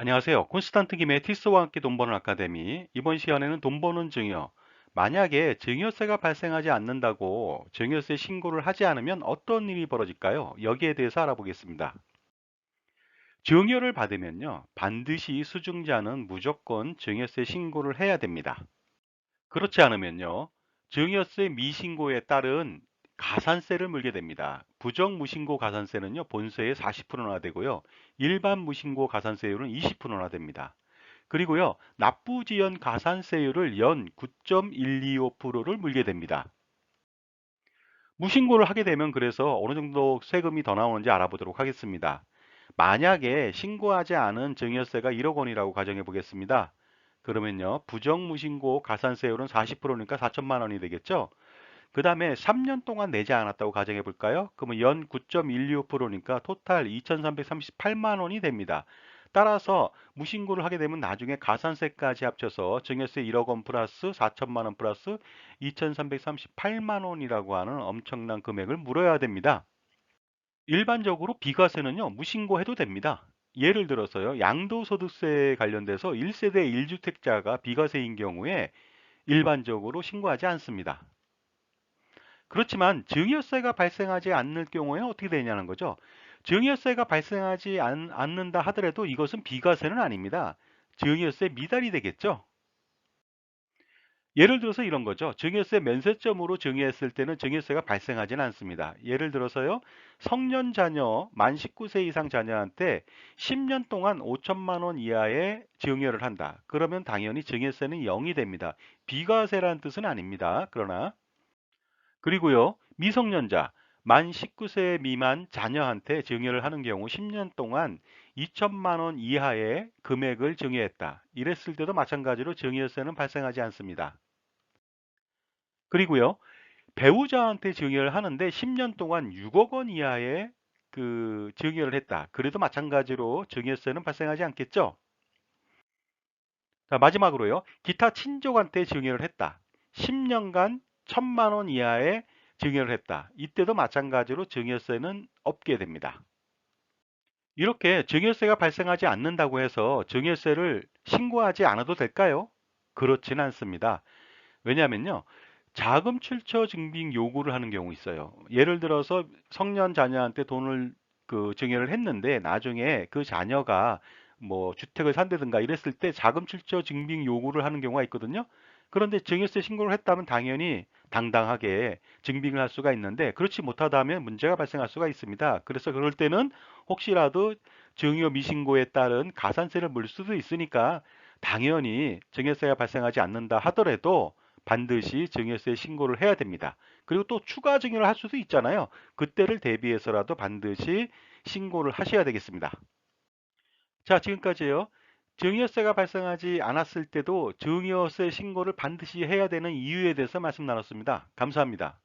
안녕하세요. 콘스탄트 김의 티스와 함께 돈 버는 아카데미. 이번 시간에는 돈 버는 증여. 만약에 증여세가 발생하지 않는다고 증여세 신고를 하지 않으면 어떤 일이 벌어질까요? 여기에 대해서 알아보겠습니다. 증여를 받으면요. 반드시 수증자는 무조건 증여세 신고를 해야 됩니다. 그렇지 않으면요. 증여세 미신고에 따른 가산세를 물게 됩니다. 부정 무신고 가산세는요, 본세의 40%나 되고요. 일반 무신고 가산세율은 20%나 됩니다. 그리고요, 납부지연 가산세율을 연 9.125%를 물게 됩니다. 무신고를 하게 되면 그래서 어느 정도 세금이 더 나오는지 알아보도록 하겠습니다. 만약에 신고하지 않은 증여세가 1억 원이라고 가정해 보겠습니다. 그러면요, 부정무신고 가산세율은 40%니까 4천만 원이 되겠죠? 그 다음에 3년 동안 내지 않았다고 가정해 볼까요? 그러면 연 9.125%니까 토탈 2,338만 원이 됩니다. 따라서 무신고를 하게 되면 나중에 가산세까지 합쳐서 증여세 1억 원 플러스 4천만 원 플러스 2,338만 원이라고 하는 엄청난 금액을 물어야 됩니다. 일반적으로 비과세는요 무신고해도 됩니다. 예를 들어서요 양도소득세 관련돼서 1세대 1주택자가 비과세인 경우에 일반적으로 신고하지 않습니다. 그렇지만 증여세가 발생하지 않을 경우에 어떻게 되냐는 거죠. 증여세가 발생하지 않, 않는다 하더라도 이것은 비과세는 아닙니다. 증여세 미달이 되겠죠. 예를 들어서 이런 거죠. 증여세 면세점으로 증여했을 때는 증여세가 발생하지는 않습니다. 예를 들어서요. 성년 자녀, 만 19세 이상 자녀한테 10년 동안 5천만 원 이하의 증여를 한다. 그러면 당연히 증여세는 0이 됩니다. 비과세라는 뜻은 아닙니다. 그러나 그리고요. 미성년자 만 19세 미만 자녀한테 증여를 하는 경우 10년 동안 2천만 원 이하의 금액을 증여했다. 이랬을 때도 마찬가지로 증여세는 발생하지 않습니다. 그리고요. 배우자한테 증여를 하는데 10년 동안 6억 원 이하의 그 증여를 했다. 그래도 마찬가지로 증여세는 발생하지 않겠죠. 자, 마지막으로요. 기타 친족한테 증여를 했다. 10년간 천만 원 이하의 증여를 했다. 이때도 마찬가지로 증여세는 없게 됩니다. 이렇게 증여세가 발생하지 않는다고 해서 증여세를 신고하지 않아도 될까요? 그렇지는 않습니다. 왜냐하면요. 자금 출처 증빙 요구를 하는 경우 있어요. 예를 들어서 성년 자녀한테 돈을 그 증여를 했는데 나중에 그 자녀가 뭐 주택을 산다든가 이랬을 때 자금 출처 증빙 요구를 하는 경우가 있거든요. 그런데 증여세 신고를 했다면 당연히 당당하게 증빙을 할 수가 있는데 그렇지 못하다면 문제가 발생할 수가 있습니다. 그래서 그럴 때는 혹시라도 증여 미신고에 따른 가산세를 물 수도 있으니까 당연히 증여세가 발생하지 않는다 하더라도 반드시 증여세 신고를 해야 됩니다. 그리고 또 추가 증여를 할 수도 있잖아요. 그때를 대비해서라도 반드시 신고를 하셔야 되겠습니다. 자, 지금까지요. 증여세가 발생하지 않았을 때도 증여세 신고를 반드시 해야 되는 이유에 대해서 말씀 나눴습니다. 감사합니다.